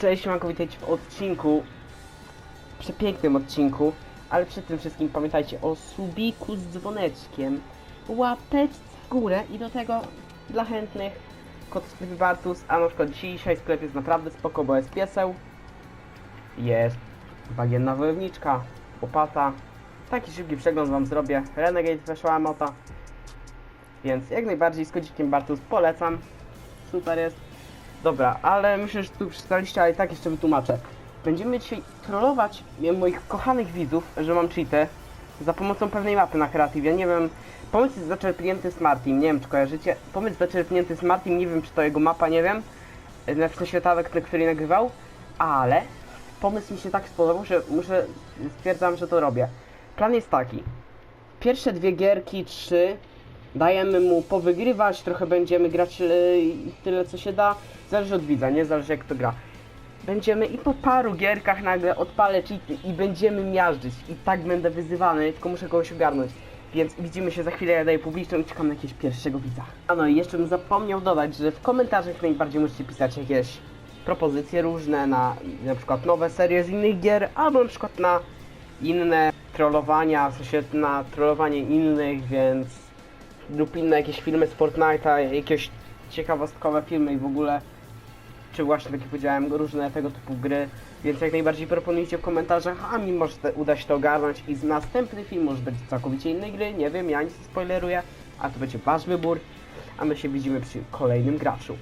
Cześć, siemanko, witajcie w odcinku, przepięknym odcinku, ale przed tym wszystkim pamiętajcie o subiku z dzwoneczkiem, łapeczce w górę i do tego dla chętnych kod Bartus, a na przykład dzisiaj sklep jest naprawdę spoko, bo jest pieseł, jest bagienna wojowniczka, łopata, taki szybki przegląd wam zrobię, Renegade weszła mota, więc jak najbardziej z kodzikiem Bartus polecam, super jest. Dobra, ale myślę, że tu przeczytaliście, ale i tak jeszcze wytłumaczę. Będziemy dzisiaj trollować moich kochanych widzów, że mam cheatę za pomocą pewnej mapy na kreatywie. Nie wiem, pomysł jest zaczerpnięty z Martim, nie wiem czy kojarzycie. Pomysł zaczerpnięty z Martim, nie wiem czy to jego mapa, nie wiem. Znaczy świetawek, na której nagrywał, ale pomysł mi się tak spodobał, że muszę, stwierdzam, że to robię. Plan jest taki. Pierwsze dwie gierki, trzy, dajemy mu powygrywać, trochę będziemy grać yy, tyle co się da. Zależy od widza, nie zależy jak to gra. Będziemy i po paru gierkach nagle odpalę cheaty i będziemy miażdżyć. I tak będę wyzywany, tylko muszę kogoś ogarnąć. Więc widzimy się za chwilę, ja daję publiczną i czekam na jakiegoś pierwszego widza. A no i jeszcze bym zapomniał dodać, że w komentarzach najbardziej możecie pisać jakieś propozycje różne na na przykład nowe serie z innych gier, albo na przykład na inne trollowania, w sensie na trollowanie innych, więc lub inne jakieś filmy z Fortnite'a, jakieś ciekawostkowe filmy i w ogóle czy właśnie tak jak powiedziałem, różne tego typu gry, więc jak najbardziej proponujcie w komentarzach, a mi może uda się to ogarnąć i z następny film może będzie całkowicie innej gry, nie wiem, ja nic nie spoileruję, a to będzie wasz wybór, a my się widzimy przy kolejnym graczu.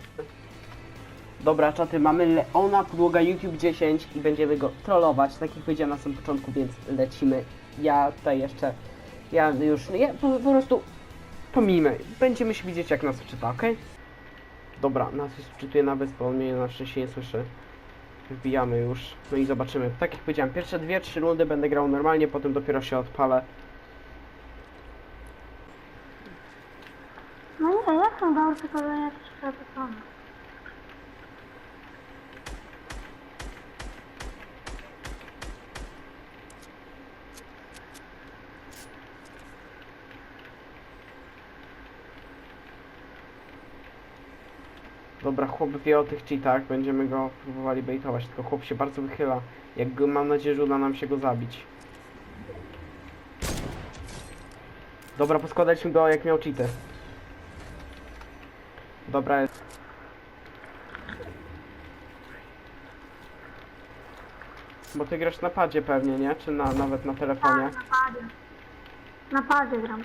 Dobra, czaty, mamy Leona, podłoga YouTube 10 i będziemy go trollować, tak jak powiedziałem na samym początku, więc lecimy. Ja tutaj jeszcze, ja już, ja po, po prostu pomijmy, będziemy się widzieć jak nas wczyta, okej? Dobra, nas już wczytuje na wyspę, on mnie na szczęście nie słyszy. Wbijamy już, no i zobaczymy. Tak jak powiedziałem, pierwsze dwie, trzy rundy będę grał normalnie, potem dopiero się odpalę. No nie, ja jestem dobry, tylko że ja Dobra, chłop wie o tych cheatach, będziemy go próbowali baitować, tylko chłop się bardzo wychyla. Jak go, mam nadzieję, że uda nam się go zabić. Dobra, poskładaliśmy go jak miał cheaty. Dobra, jest. Bo ty grasz na padzie pewnie, nie? Czy na, nawet na telefonie? Tak, na padzie. Na padzie gram.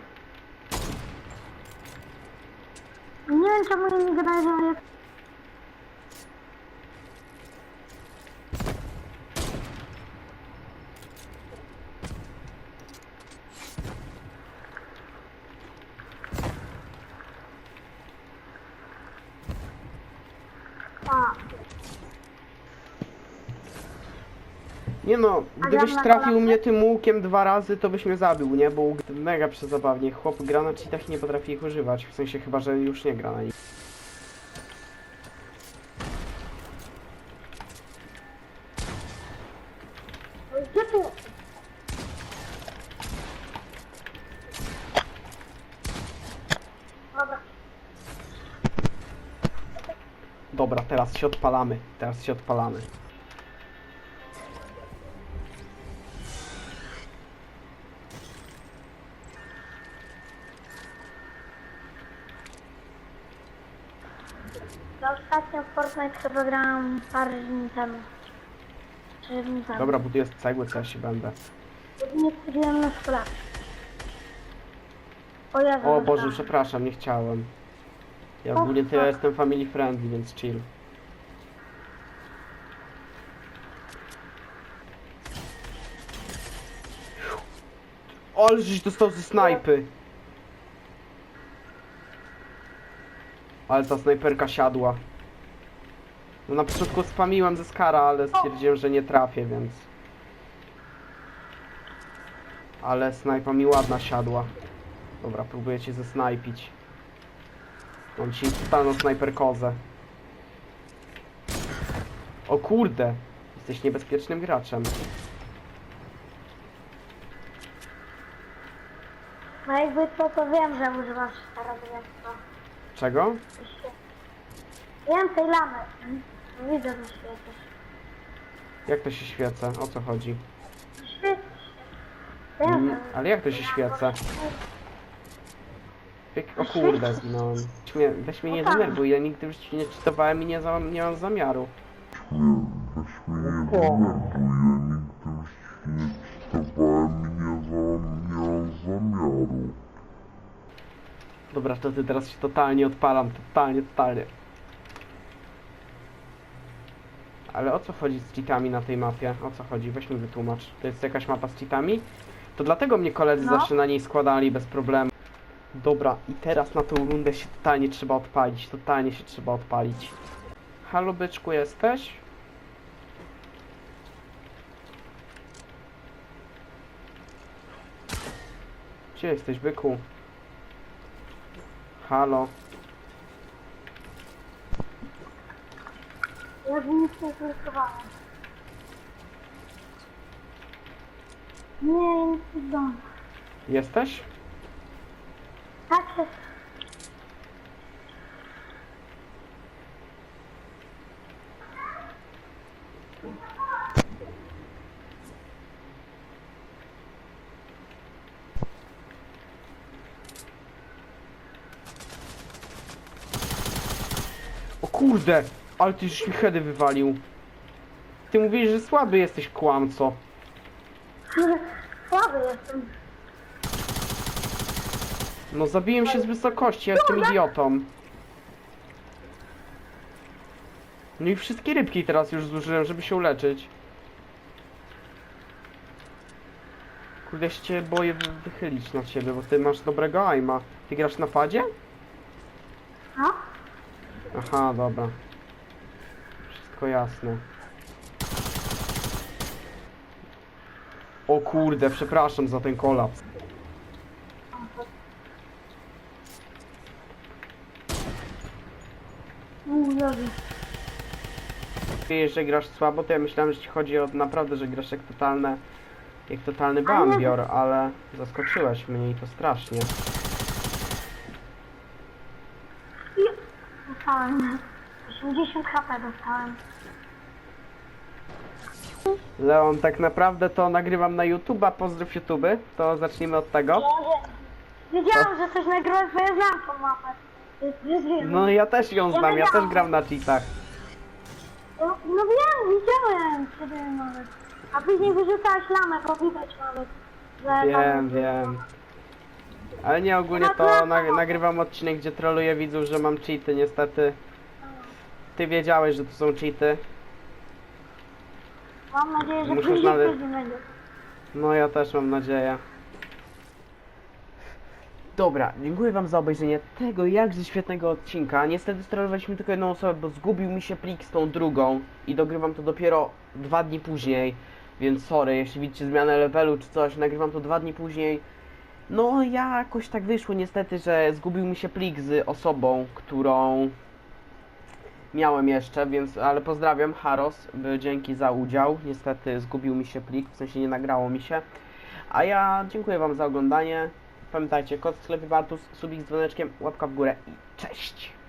Nie wiem czemu nie gadają, że. A, Nie no, gdybyś trafił mnie tym łukiem dwa razy, to byś mnie zabił, nie? Bo łuk mega przezabawnie. Chłop gra na cheatach i nie potrafi ich używać. W sensie chyba, że już nie gra na nich. gdzie tu? Dobra. Dobra, teraz się odpalamy. Teraz się odpalamy. Ja ostatnio w Fortnite chyba grałam parę dni temu. Trzy dni temu. Dobra, buduję z cegły, co ja się będę. Nie wchodziłem na sklep. O Jezu, O Boże, przepraszam, nie chciałem. Ja ogólnie tyle jestem family friendly, więc chill. Ale żeś dostał ze snajpy. Ale ta snajperka siadła. No na początku spamiłem ze skara, ale stwierdziłem, że nie trafię, więc... Ale snajpa mi ładna siadła. Dobra, próbuję cię zesnajpić. Mam ci totalną snajperkozę. O kurde! Jesteś niebezpiecznym graczem. No jakby to, to wiem, że używasz. Czego? Więcej lamy. Widzę, że świecisz. Jak to się świeca? O co chodzi? Mm, ale jak to się świeca? Jak- O kurde, zginąłem. Weź mnie, weź mnie nie denerwuj, ja nigdy już ci nie czytowałem i nie, za, nie mam zamiaru. Weź mnie nie denerwuj, ja Dobra, ty teraz się totalnie odpalam, totalnie, totalnie. Ale o co chodzi z cheatami na tej mapie? O co chodzi? Weź mi wytłumacz. To jest jakaś mapa z cheatami? To dlatego mnie koledzy No. zawsze na niej składali bez problemu. Dobra, i teraz na tą rundę się totalnie trzeba odpalić. Totalnie się trzeba odpalić. Halo byczku, jesteś? Gdzie jesteś, byku? Halo. Ja bym nic nie zlosowałem. Nie, nic nie zdążę. Jesteś? Tak jest. Kurde! Ale ty już mi heady wywalił. Ty mówisz, że słaby jesteś, kłamco. Słaby jestem. No zabiłem się z wysokości, ja jestem idiotą. No i wszystkie rybki teraz już zużyłem, żeby się uleczyć. Kurde, ja się boję wy- wychylić na ciebie, bo ty masz dobrego aima. Ty grasz na padzie? Aha, dobra. Wszystko jasne. O kurde, przepraszam za ten kolaps. Wiesz, że grasz słabo, to ja myślałem, że ci chodzi o naprawdę, że grasz jak totalne, jak totalny bambior, ale zaskoczyłeś mnie i to strasznie. Dostałem. 80 HP dostałem. Leon, tak naprawdę to nagrywam na YouTube'a, pozdrów YouTube, to zacznijmy od tego. Wiedziałam, że coś nagrywasz, bo ja znam tą mapę. No ja też ją znam, ja też gram na cheatach. No, no wiem, widziałem ciebie nawet. A później wyrzucałeś lamę, bo widać nawet. Że Wiem, tam- wiem. Ale nie, ogólnie to na, nagrywam odcinek, gdzie troluję widzów, że mam cheaty, niestety. Ty wiedziałeś, że to są cheaty. Mam nadzieję, że Muszę później znaleźć- będzie. No ja też mam nadzieję. Dobra, dziękuję wam za obejrzenie tego jakże świetnego odcinka. Niestety sterowaliśmy tylko jedną osobę, bo zgubił mi się plik z tą drugą i dogrywam to dopiero dwa dni później. Więc sorry, jeśli widzicie zmianę levelu czy coś, nagrywam to dwa dni później. No jakoś tak wyszło niestety, że zgubił mi się plik z osobą, którą miałem jeszcze, więc, ale pozdrawiam, Haros, dzięki za udział. Niestety zgubił mi się plik, w sensie nie nagrało mi się. A ja dziękuję wam za oglądanie. Pamiętajcie, kod w sklepie Bartus, subik z dzwoneczkiem, łapka w górę i cześć!